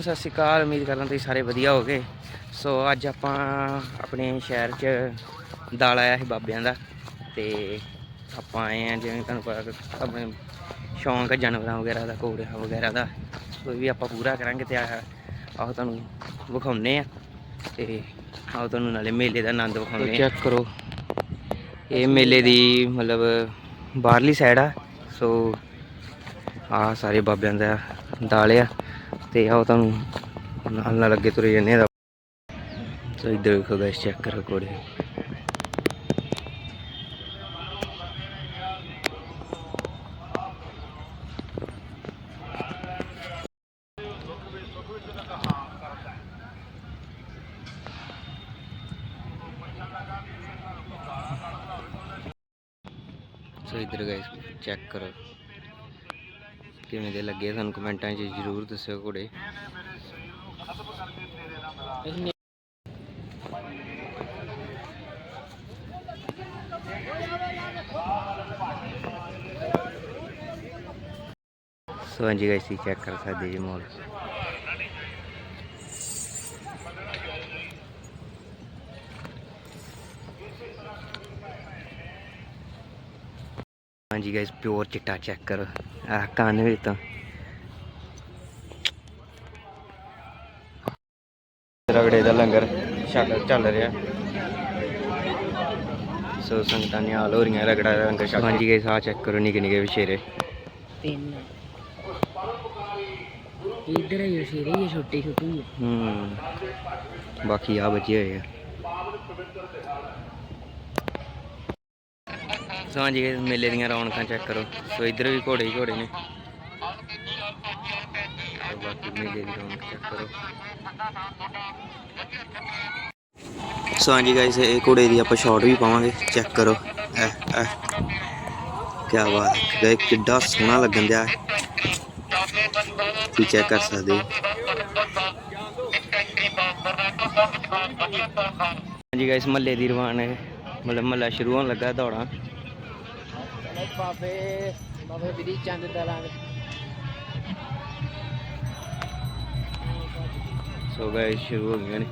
ਸਤਿ ਸ਼੍ਰੀ ਅਕਾਲ ਉਮੀਦ ਕਰਦਾ ਤੁਸੀਂ ਸਾਰੇ ਵਧੀਆ ਹੋਗੇ ਸੋ ਅੱਜ ਆਪਾਂ ਆਪਣੇ ਸ਼ਹਿਰ 'ਚ ਦਾਲ ਆਇਆ ਸੀ ਬਾਬਿਆਂ ਦਾ ਤੇ ਆਪਾਂ ਆਏ ਆ ਜਿਵੇਂ ਤੁਹਾਨੂੰ ਪਤਾ ਆਪਣੇ ਸ਼ੌਂਕ ਆ ਜਾਨਵਰਾਂ ਵਗੈਰਾ ਦਾ ਘੋੜਿਆਂ ਵਗੈਰਾ ਦਾ। ਕੋਈ ਵੀ ਆਪਾਂ ਪੂਰਾ ਕਰਾਂਗੇ ਤੇ ਆਹ ਆਹ ਤੁਹਾਨੂੰ ਵਿਖਾਉਨੇ ਆ ਤੇ ਆਹ ਤੁਹਾਨੂੰ ਨਾਲੇ ਮੇਲੇ ਦਾ ਆਨੰਦ ਵਿਖਾਉਨੇ ਚੈੱਕ ਕਰੋ। ਇਹ ਮੇਲੇ ਦੀ ਮਤਲਬ ਬਾਹਰਲੀ ਸਾਈਡ ਆ ਸੋ ਆ ਸਾਰੇ ਬਾਬਿਆਂ ਦਾ ਦਾਲ ਆ। ਤੇ ਆਓ ਤੁਹਾਨੂੰ ਨਾਲ ਨਾਲ ਅੱਗੇ ਤੁਰੇ ਜੰਨੇ ਦਾ ਸੋ ਇੱਧਰ ਵੇਖੋ ਗਾਇਸ ਚੈੱਕ ਕਰੋ ਕੋੜੇ ਸੋ ਇੱਧਰ ਗਾਇਸ ਚੈੱਕ ਕਰੋ ਕਿਵੇਂ ਦੇ ਲੱਗੇ ਸਾਨੂੰ ਕਮੈਂਟਾਂ 'ਚ ਜਰੂਰ ਦੱਸਿਓ ਘੋੜੇ। ਸੋ ਹਾਂਜੀ ਗਾਇਸ ਚੈੱਕ ਕਰ ਸਕਦੇ ਜੀ ਮੋਲ ਹਾਂਜੀ ਗਾਇਸ ਪਿਓਰ ਚਿੱਟਾ ਚੈੱਕ ਕਰੋ ਆਹ ਕੰਨ ਵਿੱਚ ਤਾਂ ਰਗੜੇ ਦਾ ਲੰਗਰ ਚੱਲ ਰਿਹਾ। ਸੋ ਸੰਗਤਾਂ ਨੇ ਹਾਲ ਹੋ ਰਹੀਆਂ ਰਗੜਾ ਦਾ ਲੰਗਰ ਛਕ ਹਾਂਜੀ ਗਾਇਸ ਆਹ ਚੈੱਕ ਕਰੋ ਨਿੱਕੇ ਨਿੱਕੇ ਵਿਸ਼ੇਰੇ ਤਿੰਨ। ਇਧਰ ਹੈ ਇਹ ਸ਼ੇਰੀ ਇਹ ਛੋਟੀ ਛੋਟੀ ਹੂੰ। ਬਾਕੀ ਆ ਬਚੇ ਹੋਏ ਆ। ਸੋ ਹਾਂਜੀ ਮੇਲੇ ਦੀਆਂ ਰੌਣਕਾਂ ਚੈੱਕ ਕਰੋ। ਸੋ ਇੱਧਰ ਵੀ ਘੋੜੇ ਹੀ ਘੋੜੇ ਨੇ। ਸੋ ਬਾਕੀ ਮੇਲੇ ਦੀ ਰੌਣਕ ਚੈੱਕ ਕਰੋ। ਸੋ ਹਾਂਜੀ ਗਾਇਸ ਇਹ ਘੋੜੇ ਦੀ ਆਪਾਂ ਸ਼ਾਟ ਵੀ ਪਾਵਾਂਗੇ। ਚੈੱਕ ਕਰੋ। ਐ ਐ। ਕੀ ਬਾਤ ਹੈ। ਕਿੱਡਾ ਸੋਹਣਾ ਲੱਗਣ ਦਿਆ। ਤੁਸੀਂ ਚੈੱਕ ਕਰ ਸਕਦੇ ਹੋ। ਹਾਂਜੀ ਗਾਇਸ ਮਹੱਲੇ ਦੀ ਰਵਾਨ ਹੈ। ਮਤਲਬ ਮਹੱਲਾ ਸ਼ੁਰੂ ਹੋਣ ਲੱਗਾ ਦੌੜਾਂ। ਬਾਬੇ ਬਾਬੇ ਵਿਧੀ ਚੰਦ ਦਲਾਂ ਸੋ ਗਾਇਸ ਸ਼ੁਰੂ ਹੋ ਗਈਆਂ ਨੇ।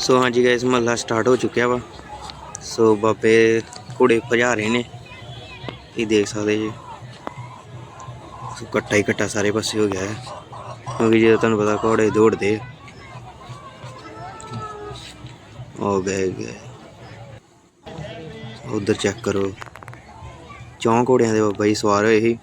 ਸੋ ਹਾਂਜੀ ਗਾਇਸ ਮਹੱਲਾ ਸਟਾਰਟ ਹੋ ਚੁੱਕਿਆ ਵਾ। ਸੋ ਬਾਬੇ ਘੋੜੇ ਭਜਾ ਰਹੇ ਨੇ। ਇਹ ਦੇਖ ਸਕਦੇ ਜੀ। ਸੋ ਇਕੱਠਾ ਹੀ ਇਕੱਠਾ ਸਾਰੇ ਪਾਸੇ ਹੋ ਗਿਆ ਹੈ। ਕਿਉਂਕਿ ਜਦੋਂ ਤੁਹਾਨੂੰ ਪਤਾ ਘੋੜੇ ਦੌੜਦੇ ਹੋ ਗਏ ਗਏ ਉਧਰ ਚੈੱਕ ਕਰੋ। ਚੌਂ ਘੋੜਿਆਂ ਦੇ ਬਾਬਾ ਜੀ ਸਵਾਰ ਹੋਏ ਸੀ।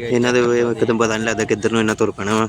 ਇਹਨਾਂ ਦੇ ਇੱਕਦਮ ਪਤਾ ਨਹੀਂ ਲੱਗਦਾ ਕਿੱਧਰ ਨੂੰ ਇਹਨਾਂ ਤੁਰ ਪੈਣਾ ਵਾ।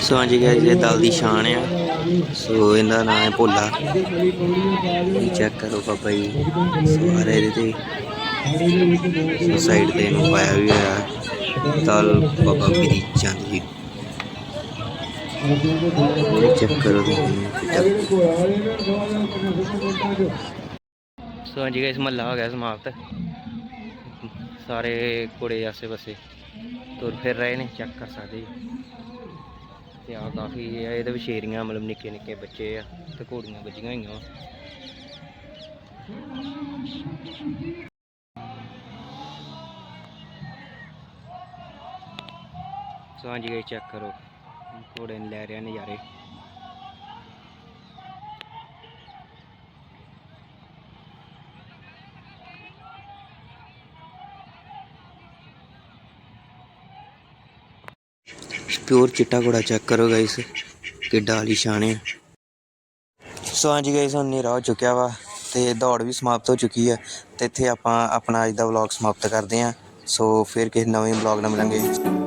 ਸੋ ਹਾਂਜੀ ਗਾਇਸ ਇਹ ਦਲ ਦੀ ਸ਼ਾਨ ਆ। ਸੋ ਇਹਦਾ ਨਾਮ ਹੈ ਭੋਲਾ। ਚੈੱਕ ਕਰੋ ਬਾਬਾ ਜੀ, ਸਾਰੇ ਇਹਦੇ ਤੇ। ਸੋ ਸਾਈਡ ਤੇ ਇਹਨੂੰ ਪਾਇਆ ਵੀ ਹੋਇਆ। ਦਲ ਬਾਬਾ ਬੀਰੀ ਚੰਦ ਜੀ। ਚੈੱਕ ਕਰੋ ਤੁਸੀਂ ਸੋ ਹਾਂਜੀ ਗਾਇਸ ਮਹੱਲਾ ਹੋ ਗਿਆ ਸਮਾਪਤ। ਸਾਰੇ ਕੁੜੇ ਆਸੇ ਪਾਸੇ ਤੁਰ ਫਿਰ ਰਹੇ ਨੇ ਚੈੱਕ ਕਰ ਸਕਦੇ ਜੀ। ਤੇ ਆ ਕਾਫੀ ਇਹਦੇ ਵਿੱਚ ਸ਼ੇਰੀਆਂ ਮਤਲਬ ਨਿੱਕੇ ਨਿੱਕੇ ਬੱਚੇ ਆ, ਤੇ ਘੋੜੀਆਂ ਵੱਜੀਆਂ ਹੋਈਆਂ ਵਾ। ਸੋ ਹਾਂਜੀ ਗਾਇਸ ਚੈੱਕ ਕਰੋ। ਘੋੜੇ ਨੇ ਲੈ ਰਿਹਾ ਨਜ਼ਾਰੇ। ਪਿਓਰ ਚਿੱਟਾ ਘੋੜਾ ਚੈੱਕ ਕਰੋ ਗਾਇਸ ਕਿੱਡਾ ਆਲੀਸ਼ਾਨ ਹੈ। ਸੋ ਹਾਂਜੀ ਗਾਇਸ ਹੁਣ ਨੇਰਾ ਹੋ ਚੁੱਕਿਆ ਵਾ ਤੇ ਦੌੜ ਵੀ ਸਮਾਪਤ ਹੋ ਚੁੱਕੀ ਹੈ ਤੇ ਇੱਥੇ ਆਪਾਂ ਆਪਣਾ ਅੱਜ ਦਾ ਵਲੌਗ ਸਮਾਪਤ ਕਰਦੇ ਹਾਂ। ਸੋ ਫਿਰ ਕਿਸੇ ਨਵੇਂ ਵਲੌਗ ਨਾਲ ਮਿਲਾਂਗੇ।